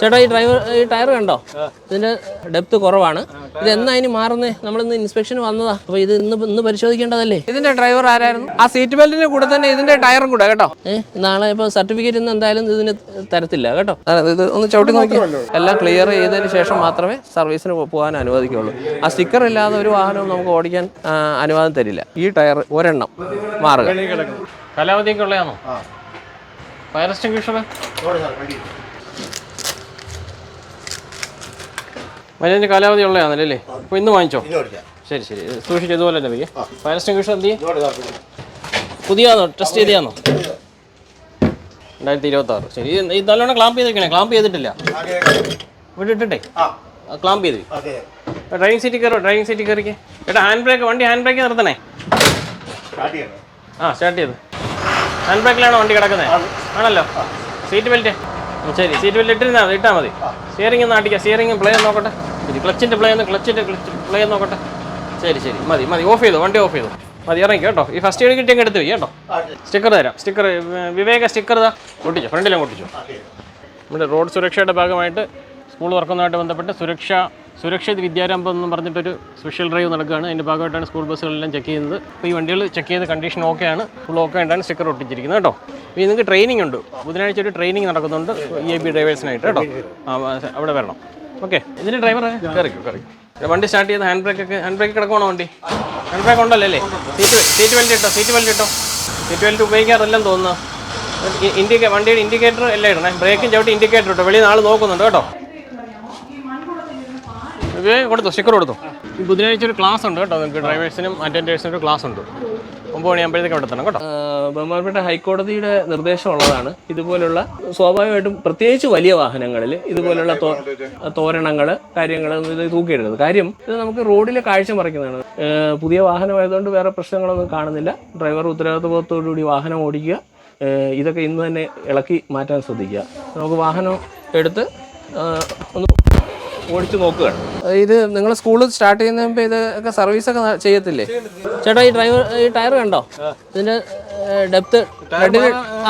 ചേട്ടാ ഈ ഡ്രൈവർ ഈ ടയർ കണ്ടോ? ഇതിന്റെ ഡെപ്ത് കുറവാണ്. ഇത് എന്നാ ഇനി മാറുന്നേ? നമ്മളിന്ന് ഇൻസ്പെക്ഷൻ വന്നതാ. അപ്പൊ ഇത് ഇന്ന് ഇന്ന് പരിശോധിക്കേണ്ടതല്ലേ? ഇതിന്റെ ഡ്രൈവർ ആരായിരുന്നു? ആ സീറ്റ് ബെൽറ്റിന്റെ കൂടെ തന്നെ ഇതിന്റെ ടയറും കൂടെ കേട്ടോ. ഏഹ് നാളെ ഇപ്പൊ സർട്ടിഫിക്കറ്റ് ഇന്ന് എന്തായാലും ഇതിന് തരത്തില്ല കേട്ടോ. ഇത് ഒന്ന് ചവിട്ടി നോക്കി. എല്ലാം ക്ലിയർ ചെയ്തതിന് ശേഷം മാത്രമേ സർവീസിന് പോകാൻ അനുവദിക്കുള്ളൂ ആ സ്റ്റിക്കർ ഇല്ലാതെ ഒരു വാഹനവും നമുക്ക് ഓടിക്കാൻ അനുവാദം തരില്ല. ഈ ടയർ ഒരെണ്ണം മാറുക. കാലാവധിയൊക്കെ ഉള്ളതാണോ? ഫയർ എക്സ്റ്റിംഗ്വിഷർ മരുന്നിന് കാലാവധി ഉള്ളതാണല്ലേ? അല്ലേ? അപ്പോൾ ഇന്ന് വാങ്ങിച്ചോ? ശരി ശരി. സൂക്ഷിച്ച് ഇതുപോലെ തന്നെ വയ്ക്കുക ഫയർ എക്സ്റ്റിംഗ്വിഷർ എന്ത് പുതിയതാണോ? ടെസ്റ്റ് ചെയ്തതാണോ? രണ്ടായിരത്തി ഇരുപത്തി ആറ് ശരി. ഇത് നല്ലോണം ക്ലാമ്പ് ചെയ്തിരിക്കണേ ക്ലാമ്പ് ചെയ്തിട്ടില്ല. ഇവിടെ ഇട്ടിട്ടെ ക്ലാമ്പ് ചെയ്ത്. ഡ്രൈവിംഗ് സീറ്റിൽ കയറോ? ഡ്രൈവിംഗ് സീറ്റിൽ കയറിക്ക്. ഏട്ടാ ഹാൻഡ് ബ്രേക്ക് വണ്ടി ഹാൻഡ് ബ്രേക്ക് നിർത്തണേ ആ സ്റ്റാർട്ട് ചെയ്ത്. ഹാൻഡ് ബ്രേക്കിലാണോ വണ്ടി കിടക്കുന്നത് ആണല്ലോ. സീറ്റ് ബെൽറ്റ് ശരി. സീറ്റ് ബെൽറ്റ് ഇട്ടിരുന്നാൽ മതി. ഇട്ടാൽ മതി സ്റ്റിയറിംഗ് നാട്ടിക്കാം സ്റ്റിയറിംഗ് പ്ലേ നോക്കട്ടെ. ശരി ക്ലച്ചിന്റെ പ്ലേ ഒന്ന് ക്ലച്ചിന്റെ ക്ലച്ച് പ്ലേ നോക്കട്ടെ. ശരി ശരി. മതി മതി. ഓഫ് ചെയ്തു? വണ്ടി ഓഫ് ചെയ്തു? മതി ഇറങ്ങി കേട്ടോ. ഈ ഫസ്റ്റ് എയ്ഡ് കിട്ടിയ എടുത്ത് പോയി കേട്ടോ. സ്റ്റിക്കർ തരാം. സ്റ്റിക്കർ വിവേക സ്റ്റിക്കർ ഇതാ. ഒട്ടിച്ചോ? ഫ്രണ്ടിലും ഒട്ടിച്ചോ? നമ്മുടെ റോഡ് സുരക്ഷയുടെ ഭാഗമായിട്ട് സ്കൂൾ തുറക്കുന്നതുമായിട്ട് ബന്ധപ്പെട്ട് സുരക്ഷ സുരക്ഷിത വിദ്യാരംഭം എന്ന് പറഞ്ഞിട്ടൊരു സ്പെഷ്യൽ ഡ്രൈവ് നടക്കുകയാണ്. അതിന്റെ ഭാഗമായിട്ടാണ് സ്കൂൾ ബസ്സുകളെല്ലാം ചെക്ക് ചെയ്യുന്നത്. അപ്പോൾ ഈ വണ്ടികൾ ചെക്ക് ചെയ്ത കണ്ടീഷൻ ഓക്കെ ആണ്. ഫുൾ ഓക്കെ ആയിട്ടാണ് സ്റ്റിക്കർ ഒട്ടിച്ചിരിക്കുന്നത് കേട്ടോ. ഇനി നിങ്ങൾക്ക് ട്രെയിനിങ് ഉണ്ട്. ബുധനാഴ്ച ഒരു ട്രെയിനിങ് നടക്കുന്നുണ്ട് ഇ എ ബി ഡ്രൈവേഴ്സിനായിട്ട് കേട്ടോ. അവിടെ വരണം. ഓക്കെ. ഇതിന് ഡ്രൈവർ കയറിക്കും കയറിക്കും. വണ്ടി സ്റ്റാർട്ട് ചെയ്ത് ഹാൻഡ് ബ്രേക്ക് ഒക്കെ ഹാൻഡ് ബ്രേക്ക് കിടക്കണോ വണ്ടി? ഹാൻഡ് ബ്രേക്ക് ഉണ്ടല്ലോ അല്ലേ? സീറ്റ് സീറ്റ് ബെൽറ്റ് ഇട്ടോ? സീറ്റ് ബെൽറ്റ് ഇട്ടോ? സീറ്റ് ബെൽറ്റ് ഉപയോഗിക്കാറില്ലെന്ന് തോന്നുന്നു. ഇൻഡിക്കേ വണ്ടിയുടെ ഇൻഡിക്കേറ്റർ എല്ലാം ഇടണേ. ബ്രേക്കും ചവിട്ടി ഇൻഡിക്കേറ്റർ ഇട്ടോ? വെളിയിൽ നാൾ നോക്കുന്നുണ്ട് കേട്ടോ. ഇത് കൊടുത്തു? സ്റ്റിക്കർ കൊടുത്തു? ബുധനാഴ്ച ഒരു ക്ലാസ് ഉണ്ട് കേട്ടോ. നിങ്ങൾക്ക് ഡ്രൈവേഴ്സിനും അറ്റൻഡേഴ്സിനും ഒരു ക്ലാസ് ഉണ്ട്. ഒമ്പത് മണിയാകുമ്പോഴത്തേക്ക് അവിടെ തന്നെ കേട്ടോ. ബഹുമാനപ്പെട്ട ഹൈക്കോടതിയുടെ നിർദ്ദേശമുള്ളതാണ്. ഇതുപോലുള്ള സ്വാഭാവികമായിട്ടും പ്രത്യേകിച്ച് വലിയ വാഹനങ്ങളിൽ ഇതുപോലുള്ള തോരണങ്ങൾ കാര്യങ്ങൾ ഇത് തൂക്കിയിടരുത്. കാര്യം ഇത് നമുക്ക് റോഡിലെ കാഴ്ച മറിക്കുന്നതാണ്. പുതിയ വാഹനമായതുകൊണ്ട് വേറെ പ്രശ്നങ്ങളൊന്നും കാണുന്നില്ല. ഡ്രൈവർ ഉത്തരവാദിത്വത്തോടുകൂടി വാഹനം ഓടിക്കുക. ഇതൊക്കെ ഇന്ന് തന്നെ ഇളക്കി മാറ്റാൻ ശ്രദ്ധിക്കുക. നമുക്ക് വാഹനം എടുത്ത് ഒന്ന് ഓടിച്ചു നോക്കുകയാണ്. ഇത് നിങ്ങൾ സ്കൂൾ സ്റ്റാർട്ട് ചെയ്യുന്ന മുമ്പ് ഇതൊക്കെ സർവീസ് ഒക്കെ ചെയ്യത്തില്ലേ? ചേട്ടാ ഈ ഡ്രൈവർ ഈ ടയർ കണ്ടോ? ഇതിന്റെ ഡെപ്ത്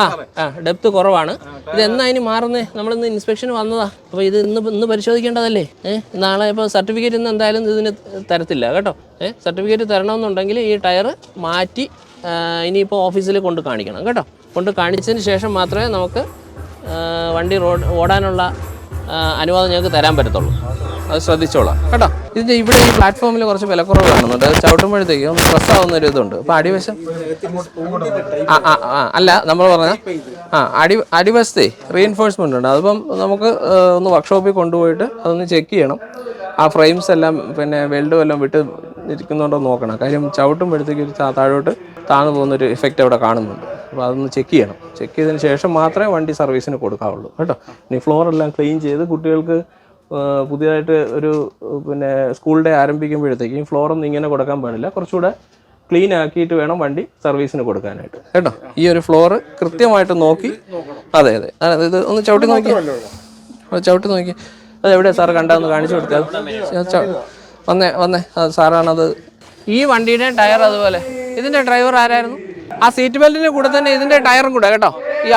ആ ആ ഡെപ്ത് കുറവാണ്. ഇത് എന്നാ ഇനി മാറുന്നേ? നമ്മളിന്ന് ഇൻസ്പെക്ഷൻ വന്നതാ. അപ്പോൾ ഇത് ഇന്ന് ഇന്ന് പരിശോധിക്കേണ്ടതല്ലേ? ഏഹ് നാളെ ഇപ്പോൾ സർട്ടിഫിക്കറ്റ് ഇന്ന് എന്തായാലും ഇതിന് തരത്തില്ല കേട്ടോ? ഏഹ് സർട്ടിഫിക്കറ്റ് തരണമെന്നുണ്ടെങ്കിൽ ഈ ടയർ മാറ്റി ഇനിയിപ്പോൾ ഓഫീസിൽ കൊണ്ട് കാണിക്കണം കേട്ടോ? കൊണ്ട് കാണിച്ചതിന് ശേഷം മാത്രമേ നമുക്ക് വണ്ടി റോഡ് ഓടാനുള്ള അനുവാദം ഞങ്ങൾക്ക് തരാൻ പറ്റത്തുള്ളൂ. അത് ശ്രദ്ധിച്ചോളാം. കേട്ടോ? ഇതിന്റെ ഇവിടെ ഈ പ്ലാറ്റ്ഫോമിൽ കുറച്ച് വിലക്കുറവ് കാണുന്നുണ്ട്. ചവിട്ടുമ്പോഴത്തേക്ക് ആവുന്ന ഒരു ഇതുണ്ട്. അപ്പോൾ അടിവശം ആ ആ ആ അല്ല നമ്മൾ പറഞ്ഞ ആ അടി അടിവശത്തെ റീഎൻഫോഴ്സ്മെന്റ് ഉണ്ട്. അതിപ്പം നമുക്ക് ഒന്ന് വർക്ക്ഷോപ്പിൽ കൊണ്ടുപോയിട്ട് അതൊന്ന് ചെക്ക് ചെയ്യണം. ആ ഫ്രെയിംസ് എല്ലാം പിന്നെ വെൽഡും എല്ലാം വിട്ട് ഇരിക്കുന്നുണ്ടോ നോക്കണം. കാര്യം ചവിട്ടുമ്പോഴത്തേക്ക് ഒരു താഴോട്ട് താഴ്ന്നു പോകുന്നൊരു ഇഫക്റ്റ് അവിടെ കാണുന്നുണ്ട്. അപ്പോൾ അതൊന്ന് ചെക്ക് ചെയ്യണം. ചെക്ക് ചെയ്തതിന് ശേഷം മാത്രമേ വണ്ടി സർവീസിന് കൊടുക്കാവുള്ളൂ. കേട്ടോ? ഇനി ഫ്ലോർ എല്ലാം ക്ലീൻ ചെയ്ത് കുട്ടികൾക്ക് പുതിയതായിട്ട് ഒരു പിന്നെ സ്കൂൾ ഡേ ആരംഭിക്കുമ്പോഴത്തേക്കും ഫ്ലോറൊന്നും ഇങ്ങനെ കൊടുക്കാൻ പാടില്ല. കുറച്ചുകൂടെ ക്ലീൻ ആക്കിയിട്ട് വേണം വണ്ടി സർവീസിന് കൊടുക്കാനായിട്ട്. കേട്ടോ? ഈ ഒരു ഫ്ലോറ് കൃത്യമായിട്ട് നോക്കി. അതെ അതെ. ഇത് ഒന്ന് ചവിട്ടി നോക്കി. ചവിട്ടി നോക്കി. അത് എവിടെയാ സാർ കണ്ടാന്ന് കാണിച്ചു കൊടുത്തത് വന്നേ വന്നേ. സാറാണത്. ഈ വണ്ടിയുടെ ടയർ അതുപോലെ. ഇതിന്റെ ഡ്രൈവർ ആരായിരുന്നു? ആ സീറ്റ് ബെൽറ്റിന് കൂടെ തന്നെ ഇതിന്റെ ടയറും കൂടെ കേട്ടോ. ഈ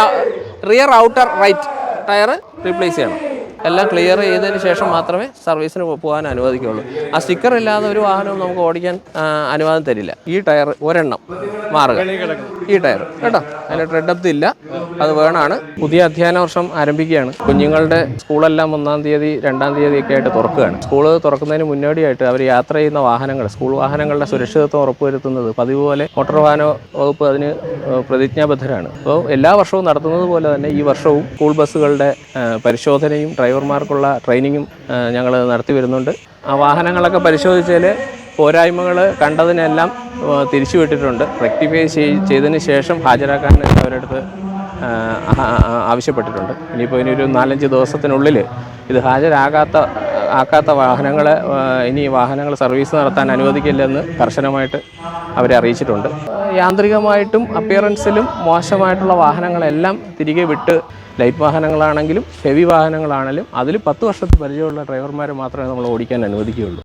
rear outer right tyre replace ചെയ്യണം. എല്ലാം ക്ലിയർ ചെയ്തതിന് ശേഷം മാത്രമേ സർവീസിന് പോകാൻ അനുവദിക്കുകയുള്ളൂ. ആ സ്റ്റിക്കർ ഇല്ലാതെ ഒരു വാഹനവും നമുക്ക് ഓടിക്കാൻ അനുവാദം തരില്ല. ഈ ടയർ ഒരെണ്ണം മാറുക. ഈ ടയർ കേട്ടോ? അതിന്റെ ട്രെഡപ്ത് ഇല്ല. അത് വേണമാണ് പുതിയ അധ്യയന വർഷം ആരംഭിക്കുകയാണ്. കുഞ്ഞുങ്ങളുടെ സ്കൂളെല്ലാം ഒന്നാം തീയതി രണ്ടാം തീയതി ഒക്കെ ആയിട്ട് തുറക്കുകയാണ്. സ്കൂൾ തുറക്കുന്നതിന് മുന്നോടിയായിട്ട് അവർ യാത്ര ചെയ്യുന്ന വാഹനങ്ങൾ സ്കൂൾ വാഹനങ്ങളുടെ സുരക്ഷിതത്വം ഉറപ്പുവരുത്തുന്നത് പതിവ് പോലെ മോട്ടോർ വാഹന വകുപ്പ് അതിന് പ്രതിജ്ഞാബദ്ധരാണ്. അപ്പോൾ എല്ലാ വർഷവും നടത്തുന്നത് പോലെ തന്നെ ഈ വർഷവും സ്കൂൾ ബസ്സുകളുടെ പരിശോധനയും ഡ്രൈവർമാർക്കുള്ള ട്രെയിനിങ്ങും ഞങ്ങൾ നടത്തി വരുന്നുണ്ട്. ആ വാഹനങ്ങളൊക്കെ പരിശോധിച്ചതിൽ പോരായ്മകൾ കണ്ടതിനെല്ലാം തിരിച്ചുവിട്ടിട്ടുണ്ട്. തിരിച്ചു വിട്ടിട്ടുണ്ട് റെക്ടിഫൈ ചെയ്തതിന് ശേഷം ഹാജരാക്കാൻ അവരടുത്ത് ആവശ്യപ്പെട്ടിട്ടുണ്ട്. ഇനിയിപ്പോൾ ഇനി ഒരു നാലഞ്ച് ദിവസത്തിനുള്ളിൽ ഇത് ഹാജരാകാത്ത ആക്കാത്ത വാഹനങ്ങളെ ഇനി വാഹനങ്ങൾ സർവീസ് നടത്താൻ അനുവദിക്കില്ലെന്ന് കർശനമായിട്ട് അവരെ അറിയിച്ചിട്ടുണ്ട്. യാന്ത്രികമായിട്ടും അപ്പിയറൻസിലും മോശമായിട്ടുള്ള വാഹനങ്ങളെല്ലാം തിരികെ വിട്ട് ലൈറ്റ് വാഹനങ്ങളാണെങ്കിലും ഹെവി വാഹനങ്ങളാണെങ്കിലും അതിൽ പത്ത് വർഷത്തെ പരിചയമുള്ള ഡ്രൈവർമാരെ മാത്രമേ നമ്മൾ ഓടിക്കാൻ അനുവദിക്കുകയുള്ളൂ.